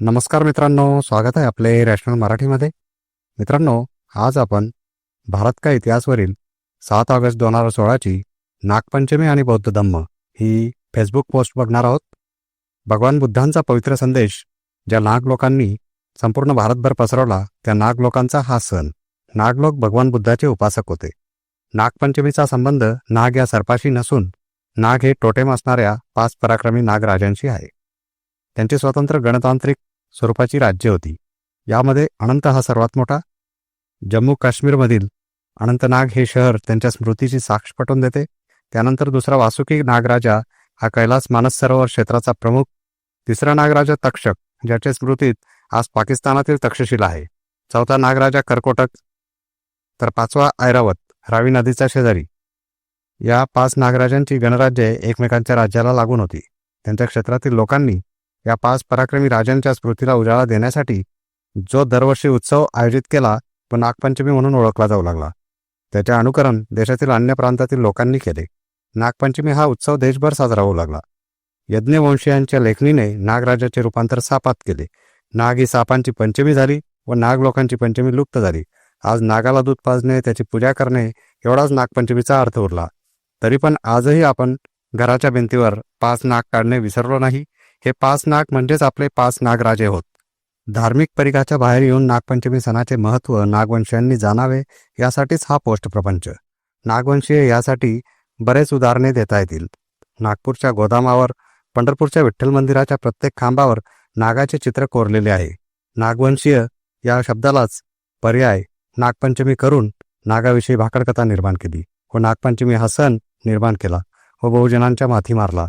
नमस्कार मित्रांनो स्वागत आहे आपले रॅशनल मराठीमध्ये. मित्रांनो आज आपण भारत का इतिहासवरील सात ऑगस्ट दोन हजार सोळाची नागपंचमी आणि बौद्ध धम्म ही फेसबुक पोस्ट बघणार आहोत. भगवान बुद्धांचा पवित्र संदेश ज्या नाग लोकांनी संपूर्ण भारतभर पसरवला त्या नाग लोकांचा हा सण. नागलोक भगवान बुद्धाचे उपासक होते. नागपंचमीचा संबंध नाग या सर्पाशी नसून नाग हे टोटेम असणाऱ्या पाच पराक्रमी नागराजांशी आहे. त्यांचे स्वतंत्र गणतांत्रिक स्वरूपाची राज्य होती. यामध्ये अनंत हा सर्वात मोठा. जम्मू काश्मीरमधील अनंतनाग हे शहर त्यांच्या स्मृतीची साक्ष पटवून देते. त्यानंतर दुसरा वासुकी नागराजा हा कैलास मानस सरोवर क्षेत्राचा प्रमुख. तिसरा नागराजा तक्षक ज्याच्या स्मृतीत आज पाकिस्तानातील तक्षशिला आहे. चौथा नागराजा कर्कोटक. तर पाचवा ऐरावत रावी नदीच्या शेजारी. या पाच नागराजांची गणराज्ये एकमेकांच्या राज्याला लागून होती. त्यांच्या क्षेत्रातील लोकांनी या पाच पराक्रमी राजांच्या स्मृतीला उजाळा देण्यासाठी जो दरवर्षी उत्सव आयोजित केला तो नागपंचमी म्हणून ओळखला जाऊ लागला. त्याचे अनुकरण देशातील अन्य प्रांतातील लोकांनी केले. नागपंचमी हा उत्सव देशभर साजरा होऊ लागला. यज्ञवंशीयांच्या लेखणीने नागराजाचे रूपांतर सापात केले. नाग ही सापांची पंचमी झाली व नाग लोकांची पंचमी लुप्त झाली. आज नागाला दूध पाजणे त्याची पूजा करणे एवढाच नागपंचमीचा अर्थ उरला. तरी पण आजही आपण घराच्या भिंतीवर पाच नाग काढणे विसरलो नाही हे पाच नाग म्हणजेच आपले पाच नागराजे होत. धार्मिक परिघाच्या बाहेर येऊन नागपंचमी सणाचे महत्त्व नागवंशीयांनी जाणावे यासाठीच हा पोस्ट प्रपंच. नागवंशीय यासाठी बरेच उदाहरणे देता येतील. नागपूरच्या गोदामावर पंढरपूरच्या विठ्ठल मंदिराच्या प्रत्येक खांबावर नागाचे चित्र कोरलेले आहे. नागवंशीय या शब्दालाच पर्याय नागपंचमी करून नागाविषयी भाकडकथा निर्माण केली. व नागपंचमी हा सण निर्माण केला व बहुजनांच्या माथी मारला.